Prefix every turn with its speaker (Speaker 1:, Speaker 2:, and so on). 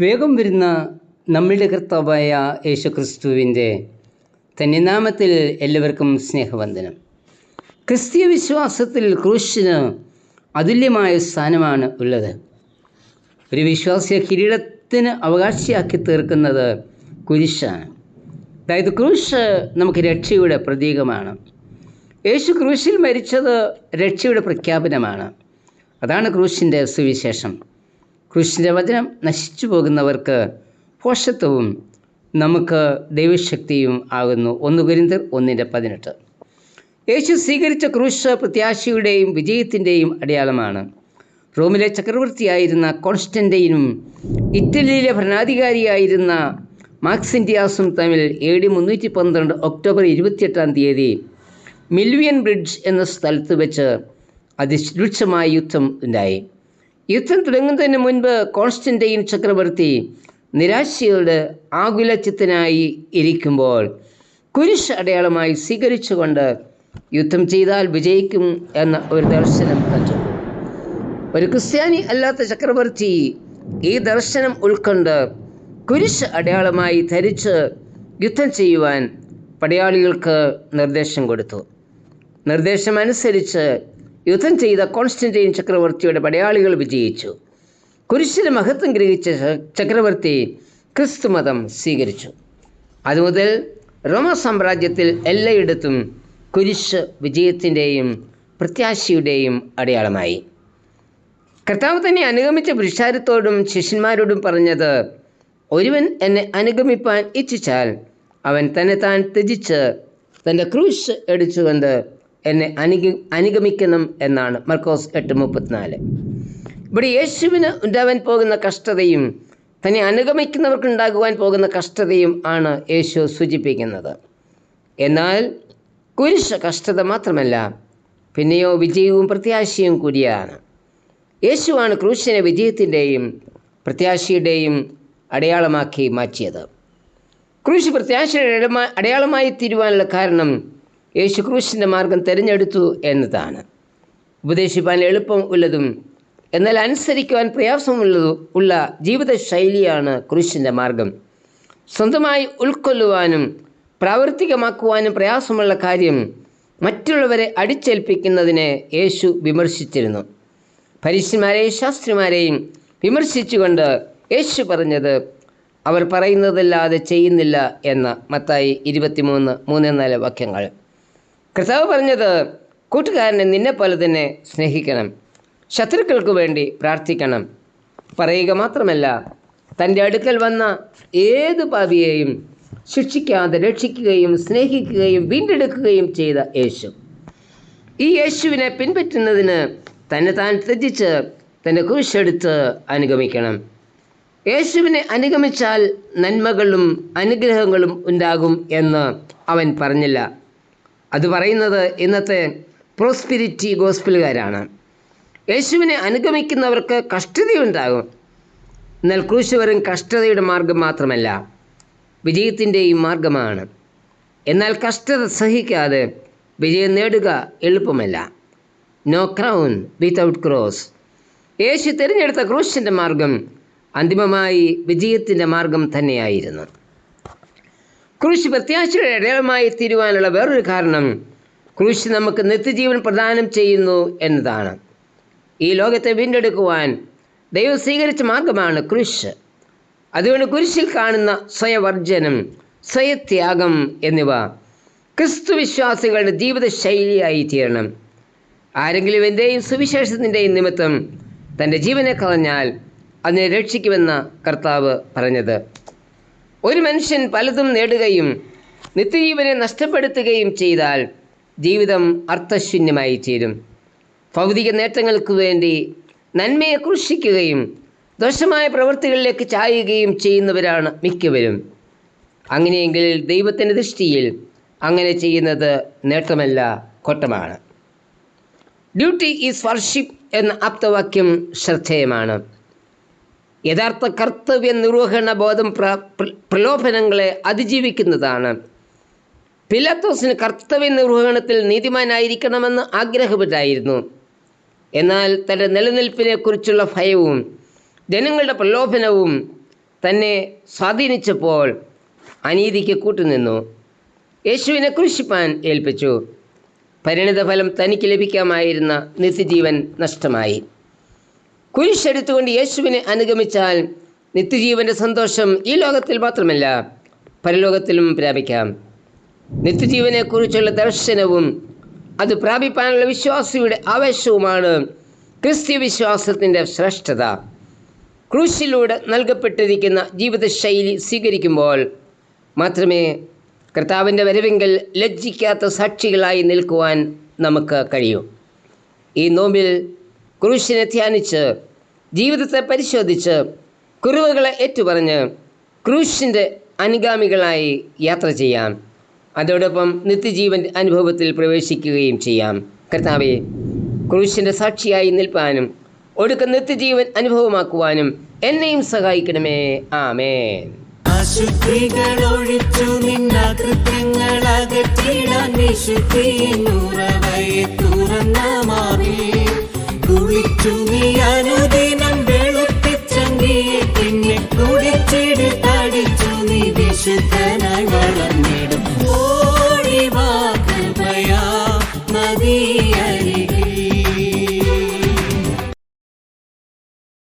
Speaker 1: വേഗം വരുന്ന നമ്മളുടെ കർത്താവായ യേശുക്രിസ്തുവിന്റെ തന്നെ നാമത്തിൽ എല്ലാവർക്കും സ്നേഹവന്ദനം. ക്രിസ്തീയ വിശ്വാസത്തിൽ ക്രൂശിന് അതുല്യമായ സ്ഥാനമാണ് ഉള്ളത്. ഒരു വിശ്വാസിയ കിരീടത്തിന് അവകാശിയാക്കി തീർക്കുന്നത് കുരിശാണ്. അതായത് ക്രൂശ് നമുക്ക് രക്ഷയുടെ പ്രതീകമാണ്. യേശു ക്രൂശിൽ മരിച്ചത് രക്ഷയുടെ പ്രഖ്യാപനമാണ്. അതാണ് ക്രൂശിന്റെ സുവിശേഷം. ക്രൂശിന്റെ വചനം നശിച്ചു പോകുന്നവർക്ക് പോഷത്വവും നമുക്ക് ദൈവശക്തിയും ആകുന്നു. ഒന്ന് കുരിന്തർ ഒന്നിന്റെ പതിനെട്ട്. യേശു സ്വീകരിച്ച ക്രൂശ് പ്രത്യാശയുടെയും വിജയത്തിന്റെയും അടയാളമാണ്. റോമിലെ ചക്രവർത്തിയായിരുന്ന കോൺസ്റ്റന്റൈനും ഇറ്റലിയിലെ ഭരണാധികാരിയായിരുന്ന മാക്സിൻഡിയാസും തമ്മിൽ എ ഡി മുന്നൂറ്റി പന്ത്രണ്ട് ഒക്ടോബർ ഇരുപത്തിയെട്ടാം തീയതി മിൽവിയൻ ബ്രിഡ്ജ് എന്ന സ്ഥലത്ത് വെച്ച് അതിരൂക്ഷമായ യുദ്ധം ഉണ്ടായി. യുദ്ധം തുടങ്ങുന്നതിന് മുൻപ് കോൺസ്റ്റന്റൈൻ ചക്രവർത്തി നിരാശയോട് ആകുലചിത്തനായി ഇരിക്കുമ്പോൾ കുരിശ് അടയാളമായി സ്വീകരിച്ചുകൊണ്ട് യുദ്ധം ചെയ്താൽ വിജയിക്കും എന്ന ഒരു ദർശനം കണ്ടു. ഒരു ക്രിസ്ത്യാനി അല്ലാത്ത ചക്രവർത്തി ഈ ദർശനം ഉൾക്കൊണ്ട് കുരിശ് അടയാളമായി ധരിച്ച് യുദ്ധം ചെയ്യുവാൻ പടയാളികൾക്ക് നിർദ്ദേശം കൊടുത്തു. നിർദ്ദേശമനുസരിച്ച് യുദ്ധം ചെയ്ത കോൺസ്റ്റന്റൈൻ ചക്രവർത്തിയുടെ പടയാളികൾ വിജയിച്ചു. കുരിശിന് മഹത്വം ഗ്രഹിച്ച ചക്രവർത്തി ക്രിസ്തുമതം സ്വീകരിച്ചു. അതുമുതൽ റോമ സാമ്രാജ്യത്തിൽ എല്ലായിടത്തും കുരിശ് വിജയത്തിന്റെയും പ്രത്യാശയുടെയും അടയാളമായി. കർത്താവ് തന്നെ അനുഗമിച്ച പുരുഷാരത്തോടും ശിഷ്യന്മാരോടും പറഞ്ഞത് ഒരുവൻ എന്നെ അനുഗമിപ്പാൻ ഇച്ഛിച്ചാൽ അവൻ തന്നെ താൻ ത്യജിച്ച് തന്റെ ക്രൂശ് എടുത്തുകൊണ്ട് എന്നെ അനുഗ അനുഗമിക്കണം എന്നാണ്. മർക്കോസ് എട്ട് മുപ്പത്തിനാല്. ഇവിടെ യേശുവിന് ഉണ്ടാവാൻ പോകുന്ന കഷ്ടതയും തന്നെ അനുഗമിക്കുന്നവർക്ക് ഉണ്ടാകുവാൻ പോകുന്ന കഷ്ടതയും ആണ് യേശു സൂചിപ്പിക്കുന്നത്. എന്നാൽ കുരിശ കഷ്ടത മാത്രമല്ല പിന്നെയോ വിജയവും പ്രത്യാശയും കൂടിയാണ്. യേശുവാണ് ക്രൂശിനെ വിജയത്തിന്റെയും പ്രത്യാശയുടെയും അടയാളമാക്കി മാറ്റിയത്. ക്രൂശ് പ്രത്യാശയുടെ അടയാളമായി തീരുവാനുള്ള കാരണം യേശു ക്രൂശിന്റെ മാർഗം തിരഞ്ഞെടുത്തു എന്നതാണ്. ഉപദേശിപ്പാൻ എളുപ്പം ഉള്ളതും എന്നാൽ അനുസരിക്കുവാൻ പ്രയാസമുള്ളതും ഉള്ള ജീവിതശൈലിയാണ് ക്രൂശിന്റെ മാർഗം. സ്വന്തമായി ഉൾക്കൊള്ളുവാനും പ്രാവർത്തികമാക്കുവാനും പ്രയാസമുള്ള കാര്യം മറ്റുള്ളവരെ അടിച്ചേൽപ്പിക്കുന്നതിനെ യേശു വിമർശിച്ചിരുന്നു. പരീക്ഷന്മാരെയും ശാസ്ത്രിമാരെയും വിമർശിച്ചുകൊണ്ട് യേശു പറഞ്ഞത് അവർ പറയുന്നതല്ലാതെ ചെയ്യുന്നില്ല എന്ന മത്തായി ഇരുപത്തിമൂന്ന് മൂന്ന് നാല് വാക്യങ്ങൾ. കർത്താവ് പറഞ്ഞത് കൂട്ടുകാരനെ നിന്നെ പോലെ തന്നെ സ്നേഹിക്കണം. ശത്രുക്കൾക്ക് വേണ്ടി പ്രാർത്ഥിക്കണം. പറയുക മാത്രമല്ല തന്റെ അടുക്കൽ വന്ന ഏത് പാപിയെയും ശിക്ഷിക്കാതെ രക്ഷിക്കുകയും സ്നേഹിക്കുകയും വീണ്ടെടുക്കുകയും ചെയ്ത യേശു. ഈ യേശുവിനെ പിൻപറ്റുന്നതിന് തന്നെ താൻ ത്യജിച്ച് തന്റെ കുരിശെടുത്ത് അനുഗമിക്കണം. യേശുവിനെ അനുഗമിച്ചാൽ നന്മകളും അനുഗ്രഹങ്ങളും ഉണ്ടാകും എന്ന് അവൻ പറഞ്ഞില്ല. അത് പറയുന്നത് ഇന്നത്തെ പ്രോസ്പിരിറ്റി ഗോസ്പിലുകാരാണ് യേശുവിനെ അനുഗമിക്കുന്നവർക്ക് കഷ്ടതയുണ്ടാകും. എന്നാൽ ക്രൂശ് കഷ്ടതയുടെ മാർഗം മാത്രമല്ല വിജയത്തിന്റെയും മാർഗമാണ്. എന്നാൽ കഷ്ടത സഹിക്കാതെ വിജയം നേടുക എളുപ്പമല്ല. No crown without cross Yeshu തിരഞ്ഞെടുത്ത ക്രൂശിന്റെ മാർഗം അന്തിമമായി വിജയത്തിന്റെ മാർഗം തന്നെയായിരുന്നു. ക്രൂശ് പ്രത്യാശയുടെ അടയാളമായി തീരുവാനുള്ള വേറൊരു കാരണം ക്രൂശ് നമുക്ക് നിത്യജീവൻ പ്രദാനം ചെയ്യുന്നു എന്നതാണ്. ഈ ലോകത്തെ വീണ്ടെടുക്കുവാൻ ദൈവം സ്വീകരിച്ച മാർഗമാണ് ക്രൂശ്. അതുകൊണ്ട് കുരിശിൽ കാണുന്ന സ്വയവർജനം സ്വയത്യാഗം എന്നിവ ക്രിസ്തു വിശ്വാസികളുടെ ജീവിതശൈലിയായി തീരണം. ആരെങ്കിലും എന്റെയും സുവിശേഷത്തിന്റെയും നിമിത്തം തന്റെ ജീവനെ കളഞ്ഞാൽ അതിനെ രക്ഷിക്കുമെന്ന കർത്താവ് പറഞ്ഞത്. ഒരു മനുഷ്യൻ പലതും നേടുകയും നിത്യജീവനെ നഷ്ടപ്പെടുത്തുകയും ചെയ്താൽ ജീവിതം അർത്ഥശൂന്യമായി തീരും ഭൗതിക നേട്ടങ്ങൾക്ക് വേണ്ടി നന്മയെ ക്രൂശിക്കുകയും ദോഷമായ പ്രവൃത്തികളിലേക്ക് ചായുകയും ചെയ്യുന്നവരാണ് മിക്കവരും. അങ്ങനെയെങ്കിൽ ദൈവത്തിന്റെ ദൃഷ്ടിയിൽ അങ്ങനെ ചെയ്യുന്നത് നേട്ടമല്ല കോട്ടമാണ്. ഡ്യൂട്ടി ഈസ് വർഷിപ്പ് എന്ന ആപ്തവാക്യം ശ്രദ്ധേയമാണ്. യഥാർത്ഥ കർത്തവ്യ നിർവഹണ ബോധം പ്ര പ്ര- പ്രലോഭനങ്ങളെ അതിജീവിക്കുന്നതാണ്. പിലാത്തോസിന് കർത്തവ്യ നിർവഹണത്തിൽ നീതിമാനായിരിക്കണമെന്ന് ആഗ്രഹപ്പെട്ടായിരുന്നു എന്നാൽ തന്റെ നിലനിൽപ്പിനെക്കുറിച്ചുള്ള ഭയവും ജനങ്ങളുടെ പ്രലോഭനവും തന്നെ സ്വാധീനിച്ചപ്പോൾ അനീതിക്ക് കൂട്ടുനിന്നു. യേശുവിനെ ക്രൂശിപ്പാൻ ഏൽപ്പിച്ചു. പരിണിതഫലം തനിക്ക് ലഭിക്കാമായിരുന്ന നിത്യജീവൻ നഷ്ടമായി. കുരിശെടുത്തുകൊണ്ട് യേശുവിനെ അനുഗമിച്ചാൽ നിത്യജീവന്റെ സന്തോഷം ഈ ലോകത്തിൽ മാത്രമല്ല പരലോകത്തിലും പ്രാപിക്കാം. നിത്യജീവനെക്കുറിച്ചുള്ള ദർശനവും അത് പ്രാപിപ്പാനുള്ള വിശ്വാസിയുടെ ആവേശവുമാണ് ക്രിസ്ത്യ വിശ്വാസത്തിന്റെ ശ്രേഷ്ഠത. ക്രൂശിലൂടെ നൽകപ്പെട്ടിരിക്കുന്ന ജീവിതശൈലി സ്വീകരിക്കുമ്പോൾ മാത്രമേ കർത്താവിന്റെ വരവെങ്കിൽ ലജ്ജിക്കാത്ത സാക്ഷികളായി നിൽക്കുവാൻ നമുക്ക് കഴിയൂ. ഈ നോമ്പിൽ ക്രൂശിനെ ധ്യാനിച്ച് ജീവിതത്തെ പരിശോധിച്ച് കുറവുകളെ ഏറ്റുപറഞ്ഞ് ക്രൂശിന്റെ അനുഗാമികളായി യാത്ര ചെയ്യാം. അതോടൊപ്പം നിത്യജീവൻ അനുഭവത്തിൽ പ്രവേശിക്കുകയും ചെയ്യാം. കർത്താവെ ക്രൂശിന്റെ സാക്ഷിയായി നിൽപ്പാനും ഒടുക്ക നിത്യജീവൻ അനുഭവമാക്കുവാനും എന്നെയും സഹായിക്കണമേ. ആമേൻ.
Speaker 2: അശുദ്ധികളൊഴിച്ചു നിന്ന കൃത്യങ്ങൾ അകറ്റിടാൻ വിശുദ്ധിയുറവയെ തുറന്ന മാറി വിളിച്ചു നീ അനുദിനം പിന്നെ കുടിച്ചിട് തടിച്ചു നീ വിശുദ്ധനായി വളർന്നിടും.